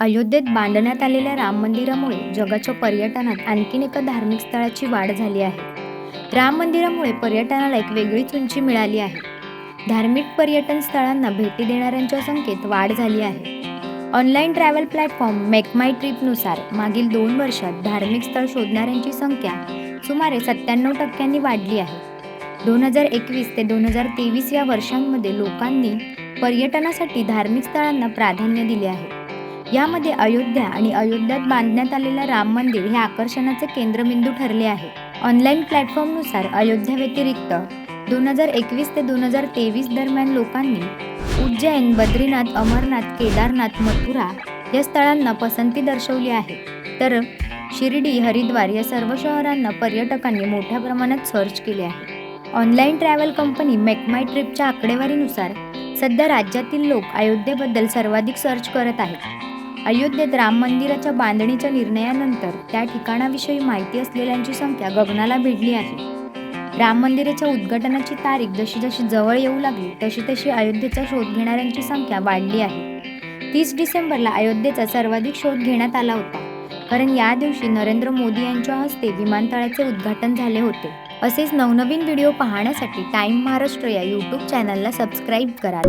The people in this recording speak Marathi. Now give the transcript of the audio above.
अयोध्येत बांधण्यात आलेल्या राम मंदिरामुळे जगाच्या पर्यटनात आणखीन एका धार्मिक स्थळाची वाढ झाली आहे. राम मंदिरामुळे पर्यटनाला एक वेगळीच उंची मिळाली आहे. धार्मिक पर्यटन स्थळांना भेटी देणाऱ्यांच्या संख्येत वाढ झाली आहे. Online travel platform make my ट्रिपनुसार मागील दोन वर्षात धार्मिक स्थळ शोधणाऱ्यांची संख्या सुमारे सत्त्याण्णव टक्क्यांनी वाढली आहे. दोन हजार एकवीस ते दोन हजार तेवीस या वर्षांमध्ये लोकांनी पर्यटनासाठी धार्मिक स्थळांना प्राधान्य दिले आहे. यामध्ये अयोध्या आणि अयोध्यात बांधण्यात आलेलं राम मंदिर हे आकर्षणाचे केंद्रबिंदू ठरले आहे. ऑनलाईन प्लॅटफॉर्मनुसार अयोध्या व्यतिरिक्त दोन हजार एकवीस ते दोन हजार तेवीस दरम्यान लोकांनी उज्जैन बद्रीनाथ अमरनाथ केदारनाथ मथुरा या स्थळांना पसंती दर्शवली आहे. तर शिर्डी हरिद्वार या सर्व शहरांना पर्यटकांनी मोठ्या प्रमाणात सर्च केले आहे. Online travel company make my ट्रिपच्या आकडेवारीनुसार सध्या राज्यातील लोक अयोध्येबद्दल सर्वाधिक सर्च करत आहेत. अयोध्येत राम मंदिराच्या बांधणीच्या निर्णयानंतर त्या ठिकाणाविषयी माहिती असलेल्यांची संख्या गगनाला भिडली आहे. राम मंदिराच्या उद्घाटनाची तारीख जशी जशी जवळ येऊ लागली तशी तशी अयोध्येचा शोध घेणाऱ्यांची संख्या वाढली आहे. तीस डिसेंबरला अयोध्येचा सर्वाधिक शोध घेण्यात आला होता. कारण या दिवशी नरेंद्र मोदी यांच्या हस्ते विमानतळाचे उद्घाटन झाले होते. असेच नवनवीन व्हिडिओ पाहण्यासाठी टाइम महाराष्ट्र या यूट्यूब चॅनलला सबस्क्राईब करा.